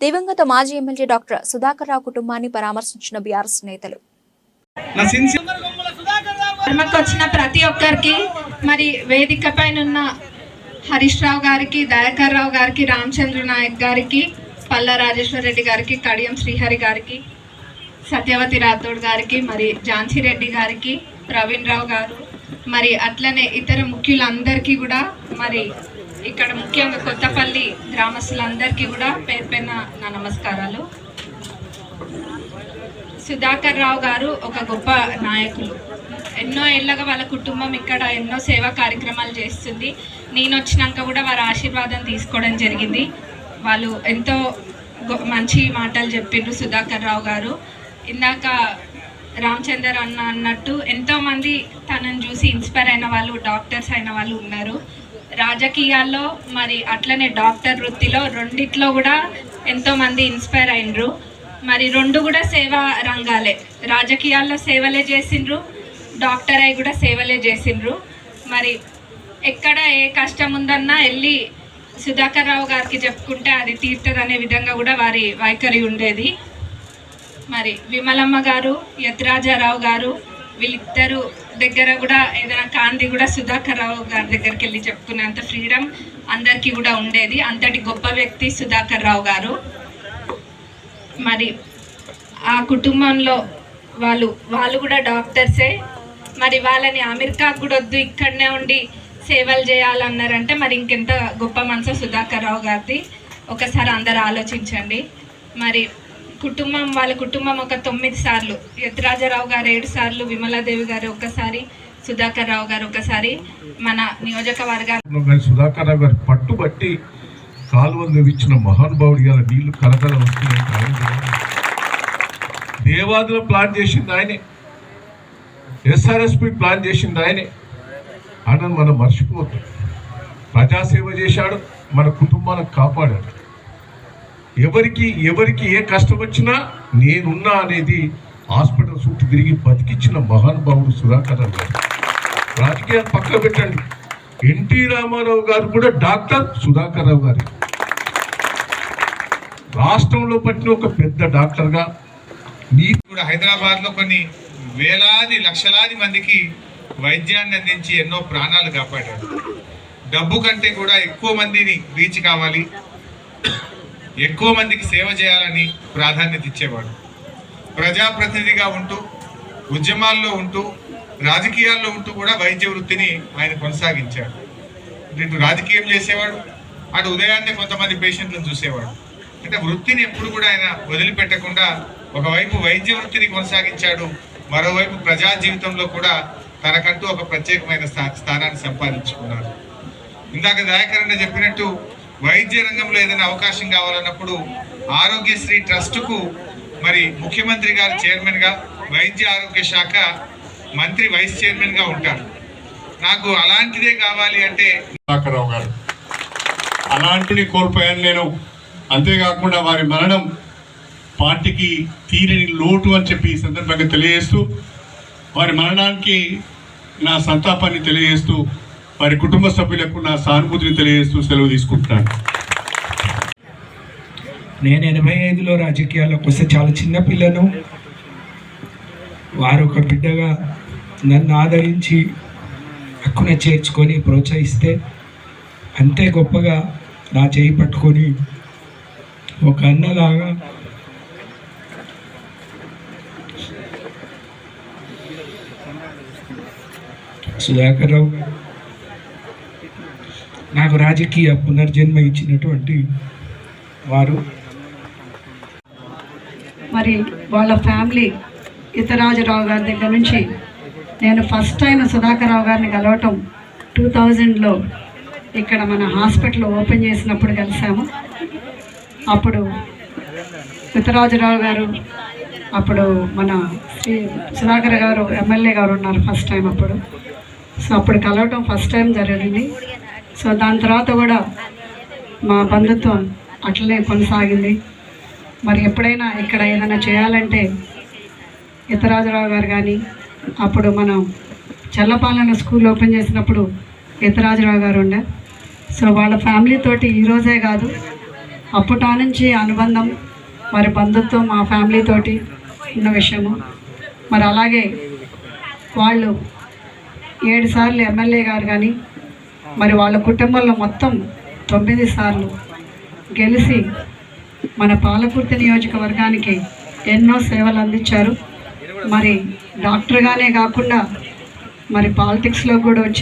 దివంగత మాజీ MLA doctor Sudhakar రావు కుటుంబాన్ని పరామర్శించిన బీఆర్ఎస్ నేతలు. వచ్చిన ప్రతి ఒక్కరికి మరి వేదిక పైన ఉన్న హరీష్ రావు గారికి దయాకర్ రావు గారికి రామచంద్ర నాయక్ గారికి పల్లా రాజేశ్వర రెడ్డి గారికి కడియం శ్రీహరి గారికి సత్యవతి రాథోడ్ గారికి మరి ఝాన్సీ రెడ్డి గారికి ప్రవీణ్ రావు గారు మరి అట్లనే ఇతర ముఖ్యులందరికీ కూడా మరి ఇక్కడ ముఖ్యంగా కొత్తపల్లి గ్రామస్తులందరికీ కూడా పేరు పైన నా నమస్కారాలు. సుధాకర్ రావు గారు ఒక గొప్ప నాయకులు. ఎన్నో ఏళ్ళగా వాళ్ళ కుటుంబం ఇక్కడ ఎన్నో సేవా కార్యక్రమాలు చేస్తుంది. నేను వచ్చినాక కూడా వారి ఆశీర్వాదం తీసుకోవడం జరిగింది. వాళ్ళు ఎంతో గొ- మంచి మాటలు చెప్పిండ్రు సుధాకర్ రావు గారు. ఇందాక రామచందర్ అన్న అన్నట్టు ఎంతోమంది తనని చూసి ఇన్స్పైర్ అయిన వాళ్ళు డాక్టర్స్ అయిన వాళ్ళు ఉన్నారు. రాజకీయాల్లో మరి అట్లనే డాక్టర్ వృత్తిలో రెండిట్లో కూడా ఎంతోమంది ఇన్స్పైర్ అయినరు. మరి రెండు కూడా సేవా రంగాలే. రాజకీయాల్లో సేవలే చేసిండ్రు డాక్టర్ అయి కూడా సేవలే చేసిండ్రు. మరి ఎక్కడ ఏ కష్టం ఉందన్నా వెళ్ళి సుధాకర్ రావు గారికి చెప్పుకుంటే అది తీరుతుంది అనే విధంగా కూడా వారి వైఖరి ఉండేది. మరి విమలమ్మ గారు యత్రాజారావు గారు వీళ్ళిద్దరు దగ్గర కూడా ఏదైనా కాంతి కూడా సుధాకర్ రావు గారి దగ్గరికి వెళ్ళి చెప్పుకునేంత ఫ్రీడమ్ అందరికీ కూడా ఉండేది. అంతటి గొప్ప వ్యక్తి సుధాకర్ రావు గారు. మరి ఆ కుటుంబంలో వాళ్ళు వాళ్ళు కూడా డాక్టర్సే. మరి వాళ్ళని అమెరికా కూడా వద్దు ఇక్కడనే ఉండి సేవలు చేయాలన్నారంటే మరి ఇంకెంత గొప్ప మనసు సుధాకర్ రావు గారిది. ఒకసారి అందరు ఆలోచించండి. మరి కుటుంబం వాళ్ళ కుటుంబం ఒక తొమ్మిది సార్లు. యత్రాజరావు గారు ఏడు సార్లు విమలాదేవి గారు ఒకసారి సుధాకర్ రావు గారు ఒకసారి మన నియోజకవర్గాలు సుధాకర్ రావు గారు పట్టుబట్టి కాలువలు ఇచ్చిన మహానుభావుడి ఇవాళ నీళ్ళు కలకల వస్తున్నాయి. కాలం దేవాదులు ప్లాన్ చేసింది ఆయనే. ఎస్ఆర్ఎస్పి ప్లాన్ చేసింది ఆయనే. అని మనం మర్చిపోవద్దు. ప్రజాసేవ చేశాడు మన కుటుంబాలను కాపాడాడు. ఎవరికి ఎవరికి ఏ కష్టం వచ్చినా నేనున్నా అనేది హాస్పిటల్ చుట్టూ తిరిగి బతికిచ్చిన మహానుభావుడు సుధాకర్ రావు గారు రాజకీయాలు పక్క పెట్టండి. ఎన్టీ రామారావు గారు కూడా డాక్టర్ సుధాకర్ రావు గారు. రాష్ట్రంలో పట్టిన ఒక పెద్ద డాక్టర్గా నీతి కూడా హైదరాబాద్లో కొన్ని వేలాది లక్షలాది మందికి వైద్యాన్ని అందించి ఎన్నో ప్రాణాలు కాపాడాడు డబ్బు కంటే కూడా ఎక్కువ మందిని రీచ్ కావాలి. ఎక్కువ మందికి సేవ చేయాలని ప్రాధాన్యత ఇచ్చేవాడు. ప్రజాప్రతినిధిగా ఉంటూ ఉద్యమాల్లో ఉంటూ రాజకీయాల్లో ఉంటూ కూడా వైద్య వృత్తిని ఆయన కొనసాగించాడు. ఇటు రాజకీయం చేసేవాడు అటు ఉదయాన్నే కొంతమంది పేషెంట్లను చూసేవాడు. అంటే వృత్తిని ఎప్పుడు కూడా ఆయన వదిలిపెట్టకుండా ఒకవైపు వైద్య వృత్తిని కొనసాగించాడు మరోవైపు ప్రజా జీవితంలో కూడా తనకంటూ ఒక ప్రత్యేకమైన స్థా- స్థానాన్ని సంపాదించుకున్నాడు. ఇందాక దయాకరణ చెప్పినట్టు వైద్య రంగంలో ఏదైనా అవకాశం కావాలన్నప్పుడు ఆరోగ్యశ్రీ ట్రస్టుకు మరి ముఖ్యమంత్రి గారు చైర్మన్గా వైద్య ఆరోగ్య శాఖ మంత్రి వైస్ చైర్మన్గా ఉంటారు. నాకు అలాంటిదే కావాలి అంటే రావు గారు అలాంటిని కోల్పోయాను నేను. అంతేకాకుండా వారి మరణం పార్టీకి తీరని లోటు అని చెప్పి ఈ సందర్భంగా తెలియజేస్తూ వారి మరణానికి నా సంతాపాన్ని తెలియజేస్తూ వారి కుటుంబ సభ్యులకు నా సానుభూతిని తెలియజేస్తూ సెలవు తీసుకుంటున్నాను. నేను ఎనభై ఐదులో రాజకీయాల్లోకి వస్తే చాలా చిన్న పిల్లను. వారు ఒక బిడ్డగా నన్ను ఆదరించి హక్కున చేర్చుకొని ప్రోత్సహిస్తే అంతే గొప్పగా నా చేయి పట్టుకొని ఒక అన్నలాగా సుధాకర్ రావు గారు నాకు రాజకీయ పునర్జన్మ ఇచ్చినటువంటి వారు. మరి వాళ్ళ ఫ్యామిలీ ఇతరాజరావు గారి దగ్గర నుంచి నేను ఫస్ట్ టైం సుధాకరరావు గారిని కలవటం టూ థౌజండ్లో ఇక్కడ మన హాస్పిటల్ ఓపెన్ చేసినప్పుడు కలిసాము. అప్పుడు ఇతరాజరావు గారు అప్పుడు మన శ్రీ సుధాకర్ గారు ఎమ్మెల్యే గారు ఉన్నారు ఫస్ట్ టైం అప్పుడు. సో అప్పుడు కలవటం ఫస్ట్ టైం జరిగింది. సో దాని తర్వాత కూడా మా బంధుత్వం అట్లనే కొనసాగింది. మరి ఎప్పుడైనా ఇక్కడ ఏదైనా చేయాలంటే ఇతరాజరావు గారు కానీ అప్పుడు మనం చల్లపాలన స్కూల్ ఓపెన్ చేసినప్పుడు ఇతరాజరావు గారు ఉండే. సో వాళ్ళ ఫ్యామిలీతోటి ఈరోజే కాదు అప్పటా నుంచి అనుబంధం మరి బంధుత్వం మా ఫ్యామిలీతోటి ఉన్న విషయము. మరి అలాగే వాళ్ళు ఏడు సార్లు ఎమ్మెల్యే గారు కానీ మరి వాళ్ళ కుటుంబంలో మొత్తం తొమ్మిది సార్లు గెలిచి మన పాలకుర్తి నియోజకవర్గానికి ఎన్నో సేవలు అందించారు. మరి డాక్టర్గానే కాకుండా మరి పాలిటిక్స్లో కూడా వచ్చి